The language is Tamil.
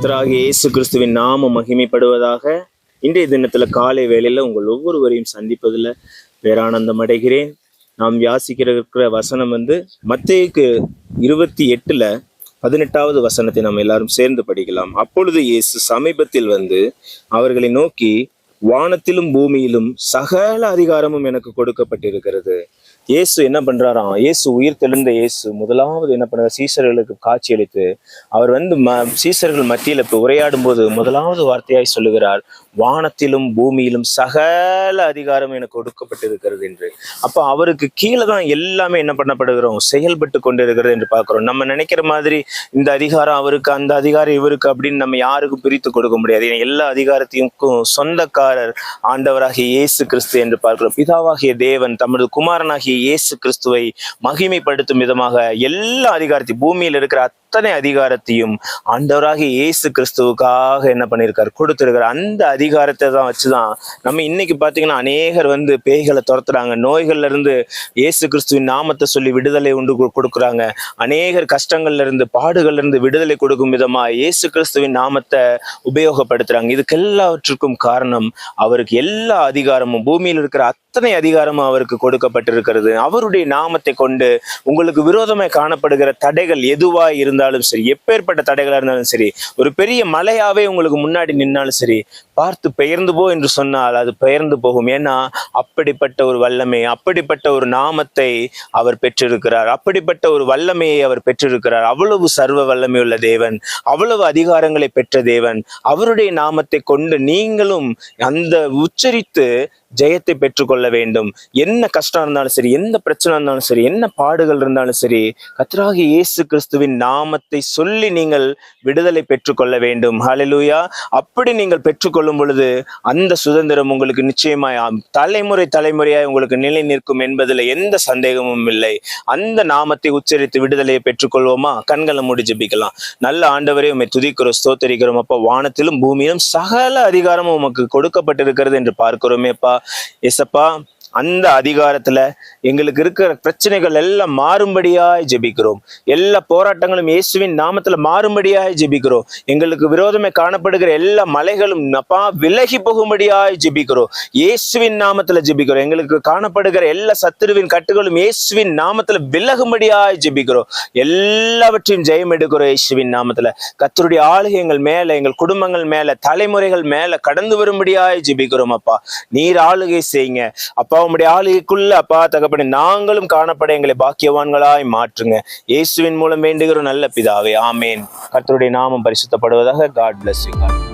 கர்த்தராகிய இயேசு கிறிஸ்துவின் நாம மகிமைப்படுவதாக. இன்றைய தினத்துல காலை வேளையில உங்கள் ஒவ்வொருவரையும் சந்திப்பதில் பேரானந்தம் அடைகிறேன். நாம் யாசிக்கிற இருக்கிற வசனம் வந்து மத்தேக்கு இருபத்தி எட்டுல பதினெட்டாவது வசனத்தை நாம் எல்லாரும் சேர்ந்து படிக்கலாம். அப்பொழுது இயேசு சமீபத்தில் வந்து அவர்களை நோக்கி வானத்திலும் பூமியிலும் சகல அதிகாரமும் எனக்கு கொடுக்கப்பட்டிருக்கிறது. இயேசு என்ன பண்றாராம்? இயேசு உயிர் தெழுந்த இயேசு முதலாவது என்ன பண்றாரு? சீசர்களுக்கு காட்சியளித்து அவர் வந்து ம சீசர்கள் மத்தியில் இப்போ உரையாடும் போது முதலாவது வார்த்தையாய் சொல்லுகிறார் வானத்திலும் பூமியிலும் சகல அதிகாரம் எனக்கு கொடுக்கப்பட்டிருக்கிறது என்று. அப்போ அவருக்கு கீழே தான் எல்லாமே என்ன பண்ணப்படுகிறோம்? செயல்பட்டு கொண்டிருக்கிறது என்று பார்க்கிறோம். நம்ம நினைக்கிற மாதிரி இந்த அதிகாரம் அவருக்கு அந்த அதிகாரம் இவருக்கு அப்படின்னு நம்ம யாருக்கும் பிரித்து கொடுக்க முடியாது. ஏன்னா எல்லா அதிகாரத்தையும் சொந்தக்காரர் ஆண்டவராகிய இயேசு கிறிஸ்து என்று பார்க்கிறோம். பிதாவாகிய தேவன் தமது குமாரனாகிய இயேசு கிறிஸ்துவை மகிமைப்படுத்தும் விதமாக எல்லா அதிகாரத்தையும் பூமியில் இருக்கிற அத்தனை அதிகாரத்தையும் ஆண்டவராக இயேசு கிறிஸ்துவுக்காக என்ன பண்ணியிருக்காரு? கொடுத்திருக்காரு அந்த அதிகாரத்தை தான் வச்சுதான் நம்ம இன்னைக்கு பார்த்தீங்கன்னா அநேகர் வந்து பேய்களை துரத்துறாங்க. நோய்கள்ல இருந்து இயேசு கிறிஸ்துவின் நாமத்தை சொல்லி விடுதலை உண்டு கொடுக்குறாங்க. அநேகர் கஷ்டங்கள்ல இருந்து பாடுகள்ல இருந்து விடுதலை கொடுக்கும் விதமா இயேசு கிறிஸ்துவின் நாமத்தை உபயோகப்படுத்துறாங்க. இதுக்கு எல்லாவற்றுக்கும் காரணம் அவருக்கு எல்லா அதிகாரமும் பூமியில் இருக்கிற அத்தனை அதிகாரமும் அவருக்கு கொடுக்கப்பட்டிருக்கிறது. அவருடைய நாமத்தை கொண்டு உங்களுக்கு விரோதமாய் காணப்படுகிற தடைகள் எதுவாய் இருந்தாலும் சரி எப்பேற்பட்ட தடைகளா இருந்தாலும் சரி ஒரு பெரிய மலையாவே உங்களுக்கு முன்னாடி நின்னாலும் சரி பார்த்து பெயர்ந்து போ என்று சொன்னால் அது பெயர்ந்து போகும். ஏன்னா அப்படிப்பட்ட ஒரு வல்லமை அப்படிப்பட்ட ஒரு நாமத்தை அவர் பெற்றிருக்கிறார். அப்படிப்பட்ட ஒரு வல்லமையை அவர் பெற்றிருக்கிறார். அவ்வளவு சர்வ வல்லமை உள்ள தேவன் அவ்வளவு அதிகாரங்களை பெற்ற தேவன் அவருடைய நாமத்தை கொண்டு நீங்களும் அந்த உச்சரித்து ஜெயத்தை பெற்றுக்கொள்ள வேண்டும். என்ன கஷ்டம் இருந்தாலும் சரி எந்த பிரச்சனை இருந்தாலும் சரி என்ன பாடுகள் இருந்தாலும் சரி கத்ராகி இயேசு கிறிஸ்துவின் நாமத்தை சொல்லி நீங்கள் விடுதலை பெற்றுக்கொள்ள வேண்டும். ஹalleluya அப்படி நீங்கள் பெற்றுக்கொள்ளும் பொழுது அந்த சுதந்திரம் உங்களுக்கு நிச்சயமாய் தலைமுறை தலைமுறையாய் உங்களுக்கு நிலை நிற்கும் என்பதில் எந்த சந்தேகமும் இல்லை. அந்த நாமத்தை உச்சரித்து விடுதலையை பெற்றுக்கொள்வோமா? கண்களை மூடி ஜபிக்கலாம். நல்ல ஆண்டவரே உம்மை துதிக்கிறோம் ஸ்தோத்தரிக்கிறோம். அப்போ வானத்திலும் பூமியிலும் சகல அதிகாரமும் உமக்கு கொடுக்கப்பட்டிருக்கிறது என்று பார்க்கிறோமேப்பா. एसपा அந்த அதிகாரத்துல எங்களுக்கு இருக்கிற பிரச்சனைகள் எல்லாம் மாறும்படியாய் ஜெபிக்கிறோம். எல்லா போராட்டங்களும் இயேசுவின் நாமத்துல மாறும்படியாய் ஜெபிக்கிறோம். எங்களுக்கு விரோதமே காணப்படுகிற எல்லா மலைகளும் நப்பா விலகி போகும்படியாய் ஜெபிக்கிறோம். இயேசுவின் நாமத்துல ஜெபிக்கிறோம். எங்களுக்கு காணப்படுகிற எல்லா சத்துருவின் கட்டுகளும் இயேசுவின் நாமத்துல விலகும்படியாய் ஜெபிக்கிறோம். எல்லாவற்றையும் ஜெயம் எடுக்கிறோம் இயேசுவின் நாமத்துல. கத்தருடைய ஆளுகை எங்கள் மேல எங்கள் குடும்பங்கள் மேல தலைமுறைகள் மேல கடந்து வரும்படியாய் ஜெபிக்கிறோம் அப்பா. நீர் ஆளுகை செய்யுங்க. அப்பா உம்முடைய ஆளுகைக்குள்ள அப்பா தகப்பனே நாங்களும் காணப்பட எங்களை பாக்கியவான்களாய் மாற்றுங்க. இயேசுவின் மூலம் வேண்டுகிறோம் நல்ல பிதாவே ஆமேன். கர்த்தருடைய நாமம் பரிசுத்தப்படுவதாக காட் பிளஸ் யூ காட்